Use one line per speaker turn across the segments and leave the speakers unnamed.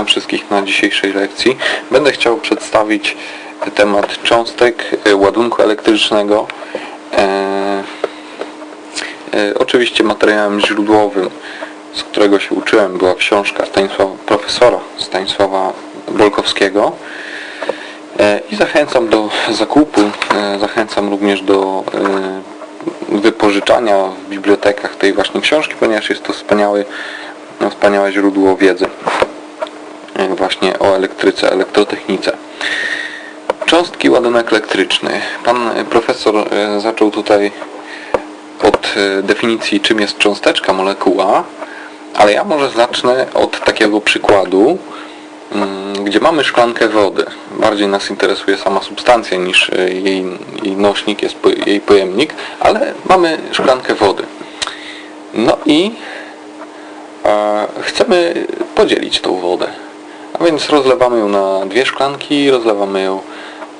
Witam wszystkich na dzisiejszej lekcji. Będę chciał przedstawić temat cząstek e, ładunku elektrycznego. E, e, oczywiście materiałem źródłowym, z którego się uczyłem, była książka Stanisława, profesora Stanisława Bolkowskiego. E, I zachęcam do zakupu, e, zachęcam również do e, wypożyczania w bibliotekach tej właśnie książki, ponieważ jest to wspaniały, no, wspaniałe źródło wiedzy właśnie o elektryce, elektrotechnice. Cząstki, ładunek elektryczny. Pan e, profesor e, zaczął tutaj od e, definicji, czym jest cząsteczka, molekuła, ale ja może zacznę od takiego przykładu, mm, gdzie mamy szklankę wody. Bardziej nas interesuje sama substancja niż jej, jej nośnik, jest jej pojemnik, ale mamy szklankę wody. No i chcemy podzielić tą wodę. A więc rozlewamy ją na dwie szklanki, rozlewamy ją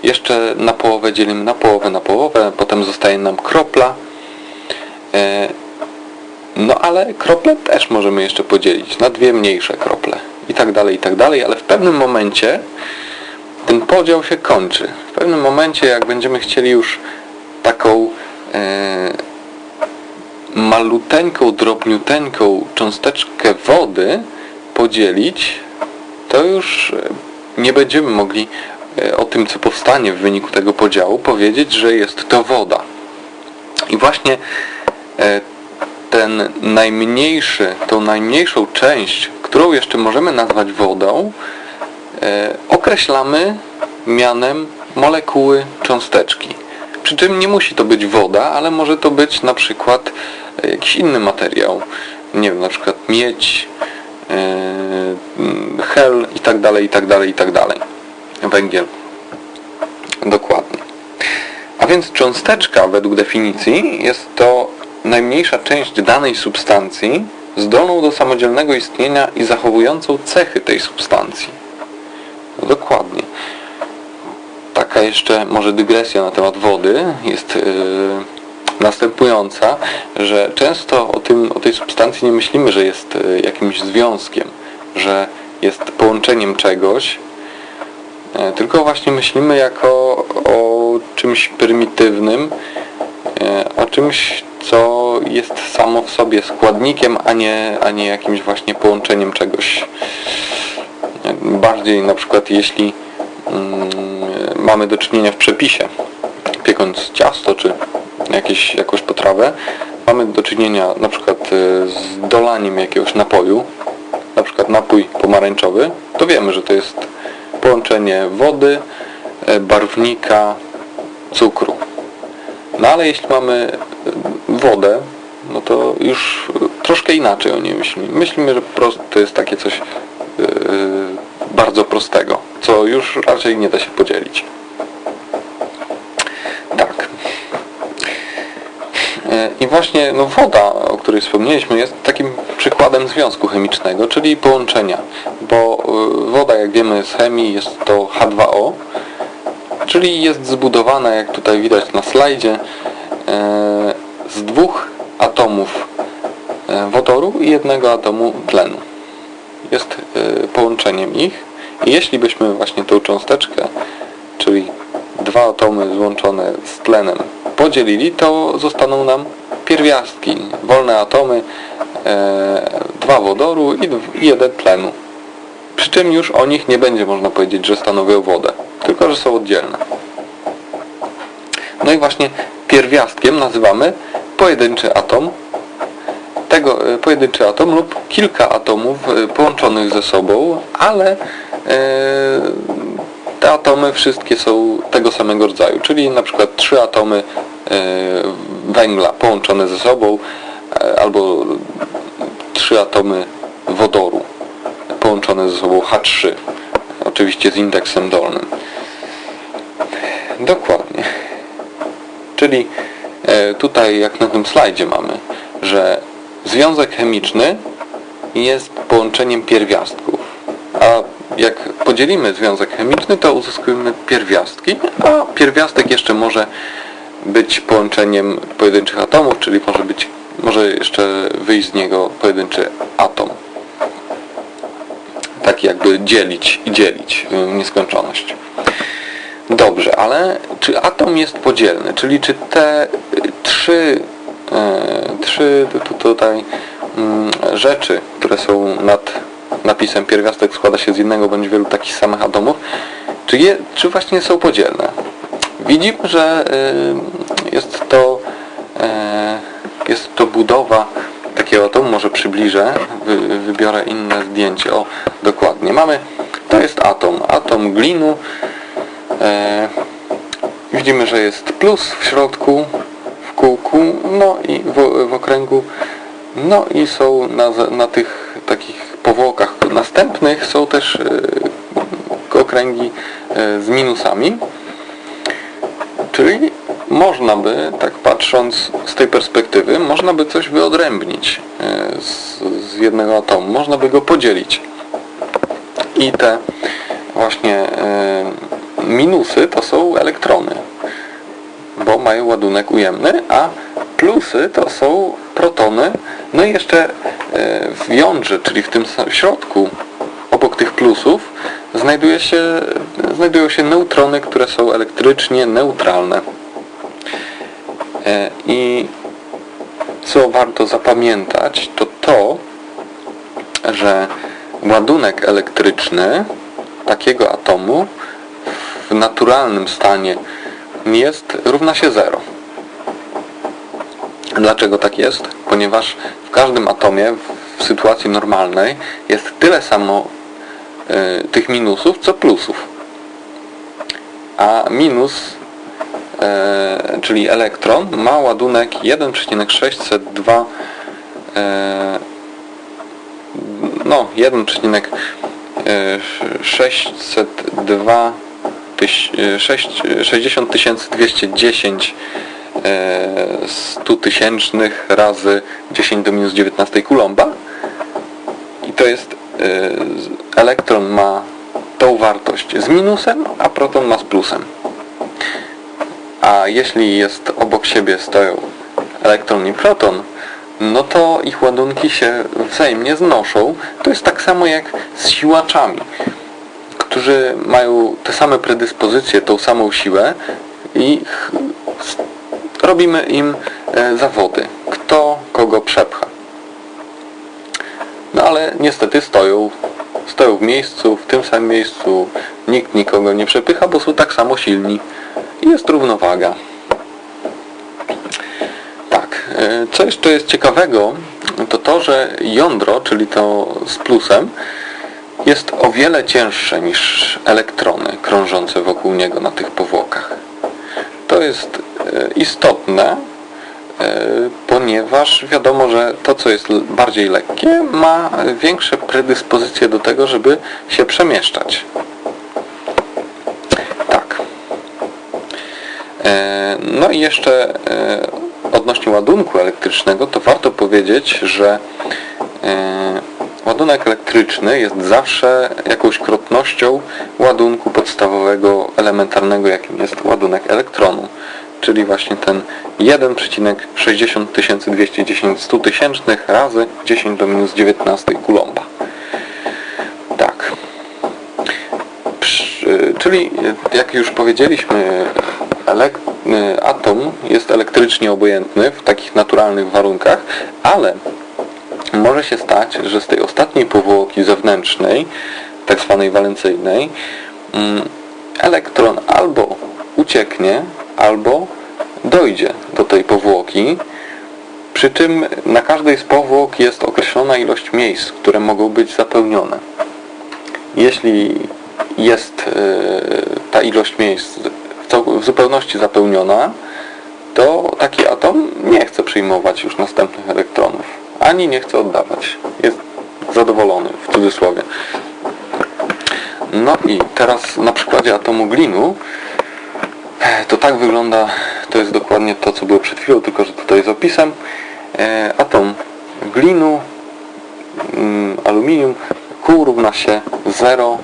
jeszcze na połowę, dzielimy na połowę, na połowę, potem zostaje nam kropla. E, no ale krople też możemy jeszcze podzielić na dwie mniejsze krople i tak dalej, i tak dalej, ale w pewnym momencie ten podział się kończy. W pewnym momencie, jak będziemy chcieli już taką e, maluteńką, drobniuteńką cząsteczkę wody podzielić, to już e, nie będziemy mogli e, o tym, co powstanie w wyniku tego podziału, powiedzieć, że jest to woda. I właśnie e, ten najmniejszy, tą najmniejszą część, którą jeszcze możemy nazwać wodą, określamy mianem molekuły cząsteczki. Przy czym nie musi to być woda, ale może to być na przykład jakiś inny materiał. Nie wiem, na przykład miedź, hel i tak dalej, i tak dalej, i tak dalej. Węgiel. Dokładnie. A więc cząsteczka według definicji jest to najmniejsza część danej substancji zdolną do samodzielnego istnienia i zachowującą cechy tej substancji. Dokładnie. Taka jeszcze może dygresja na temat wody jest yy, następująca, że często o, tym, o tej substancji nie myślimy, że jest yy, jakimś związkiem, że jest połączeniem czegoś, E, tylko właśnie myślimy jako o czymś prymitywnym, e, o czymś, co jest samo w sobie składnikiem, a nie, a nie jakimś właśnie połączeniem czegoś. E, Bardziej na przykład jeśli mm, mamy do czynienia w przepisie, piekąc ciasto czy jakieś, jakąś potrawę, mamy do czynienia na przykład e, z dolaniem jakiegoś napoju, na przykład napój pomarańczowy, to wiemy, że to jest połączenie wody, e, barwnika, cukru. No ale jeśli mamy e, wodę, no to już e, troszkę inaczej o niej myślimy. Myślimy, że to jest takie coś bardzo prostego, co już raczej nie da się podzielić. Tak. E, I właśnie no, woda, o której wspomnieliśmy, jest takim przykładem związku chemicznego, czyli połączenia. Bo e, woda, jak wiemy z chemii, jest to H2O, czyli jest zbudowana, jak tutaj widać na slajdzie, e, z dwóch atomów e, wodoru i jednego atomu tlenu. Jest e, połączeniem ich i jeśli byśmy właśnie tą cząsteczkę, czyli dwa atomy złączone z tlenem podzielili, to zostaną nam pierwiastki, wolne atomy, e, dwa wodoru i, jeden tlenu. Przy czym już o nich nie będzie można powiedzieć, że stanowią wodę, tylko że są oddzielne. No i właśnie pierwiastkiem nazywamy pojedynczy atom, tego e, pojedynczy atom lub kilka atomów e, połączonych ze sobą, ale te atomy wszystkie są tego samego rodzaju, czyli na przykład trzy atomy węgla połączone ze sobą e, albo trzy atomy wodoru połączone ze sobą H3 oczywiście z indeksem dolnym. Dokładnie. Czyli e, tutaj jak na tym slajdzie mamy że związek chemiczny jest połączeniem pierwiastków. A jak podzielimy związek chemiczny to uzyskujemy pierwiastki a pierwiastek jeszcze może być połączeniem pojedynczych atomów czyli może być może jeszcze wyjść z niego pojedynczy atom tak jakby dzielić i dzielić y, w nieskończoność. Dobrze, ale czy atom jest podzielny? Czyli czy te y, trzy, y, trzy tu- tu- tutaj mm, rzeczy, które są nad napisem pierwiastek składa się z jednego bądź wielu takich samych atomów, czy, je, czy właśnie są podzielne? Widzimy, że y, jest to y, jest to budowa takiego atomu, może przybliżę, wy, wybiorę inne zdjęcie. O, dokładnie. Mamy, to jest atom, atom glinu. E, widzimy, że jest plus w środku, w kółku, no i w, w okręgu. No i są na, na tych takich powłokach następnych są też okręgi z minusami. Czyli można by, tak patrząc z tej perspektywy, można by coś wyodrębnić e, z, z jednego atomu. Można by go podzielić. I te właśnie e, minusy to są elektrony, bo mają ładunek ujemny, a plusy to są protony. No i jeszcze e, w jądrze, czyli w tym środku, obok tych plusów, znajduje się, znajdują się neutrony, które są elektrycznie neutralne. E, I co warto zapamiętać, to to, że ładunek elektryczny takiego atomu w naturalnym stanie jest równa się 0. Dlaczego tak jest? Ponieważ w każdym atomie w sytuacji normalnej jest tyle samo tych minusów, co plusów. A minus, e, czyli elektron, ma ładunek 1,602 e, no 1,602 tyś- e, sześć- e, 60 210 100 tysięcznych razy 10 do minus 19 kulomba i to jest e, elektron ma tą wartość z minusem, a proton ma z plusem. A jeśli jest obok siebie stoją elektron i proton, no to ich ładunki się wzajemnie znoszą. To jest tak samo jak z siłaczami, którzy mają te same predyspozycje, tą samą siłę i robimy im e, zawody. Kto kogo przepcha. No ale niestety stoją, stoją w miejscu, w tym samym miejscu, nikt nikogo nie przepycha, bo są tak samo silni i jest równowaga. Tak, e, co jeszcze jest ciekawego, to to, że jądro, czyli to z plusem, jest o wiele cięższe niż elektrony krążące wokół niego na tych powłokach. To jest e, istotne, ponieważ wiadomo, że to, co jest bardziej lekkie, ma większe predyspozycje do tego, żeby się przemieszczać. Tak. E, No i jeszcze e, odnośnie ładunku elektrycznego, to warto powiedzieć, że e, ładunek elektryczny jest zawsze jakąś krotnością ładunku podstawowego, elementarnego, jakim jest ładunek elektronu. Czyli właśnie ten 1,60 210 100 tysięcznych razy 10 do minus 19 kulomba. Tak. Przy- Czyli e, jak już powiedzieliśmy, e, atom jest elektrycznie obojętny w takich naturalnych warunkach, ale może się stać, że z tej ostatniej powłoki zewnętrznej, tak zwanej walencyjnej, mm, elektron albo ucieknie, albo dojdzie do tej powłoki, przy czym na każdej z powłok jest określona ilość miejsc, które mogą być zapełnione. Jeśli jest e, ta ilość miejsc w zupełności zapełniona, to taki atom nie chce przyjmować już następnych elektronów, ani nie chce oddawać. Jest zadowolony, w cudzysłowie. No i teraz na przykładzie atomu glinu e, to tak wygląda, to jest dokładnie to, co było przed chwilą, tylko że tutaj z opisem. E, Atom glinu, mm, aluminium, Q równa się 0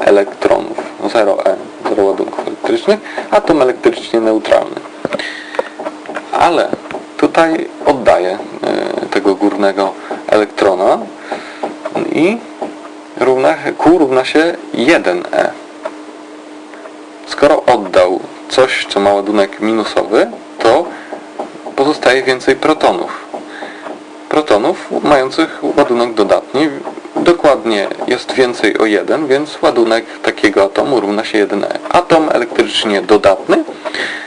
elektronów, 0E, 0 ładunków elektrycznych, atom elektrycznie neutralny. Ale tutaj oddaję e, tego górnego elektrona i równa, Q równa się 1E. Skoro oddał coś, co ma ładunek minusowy, to pozostaje więcej protonów. Protonów mających ładunek dodatni. Dokładnie jest więcej o 1, więc ładunek takiego atomu równa się 1E. Atom elektrycznie dodatny,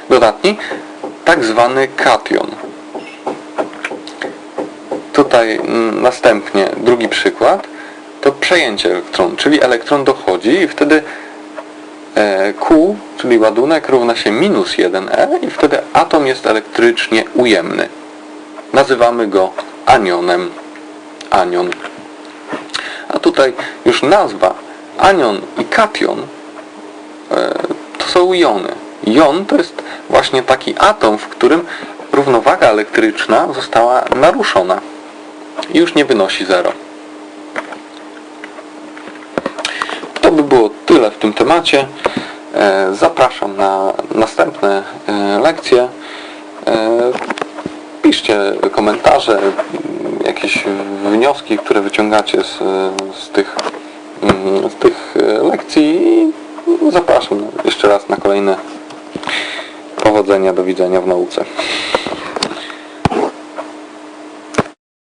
dodatni, tak zwany kation. Tutaj mm, następnie drugi przykład to przejęcie elektronu, czyli elektron dochodzi i wtedy e, Q, czyli ładunek równa się minus 1E i wtedy atom jest elektrycznie ujemny. Nazywamy go anionem. Anion. A tutaj już nazwa anion i kation e, to są jony. Jon to jest właśnie taki atom, w którym równowaga elektryczna została naruszona już nie wynosi zero. To by było tyle w tym temacie. E, Zapraszam na następne e, lekcje. E, Piszcie komentarze, jakieś wnioski, które wyciągacie z, z, tych, mm, z tych lekcji i zapraszam jeszcze raz na kolejne powodzenia, do widzenia w nauce.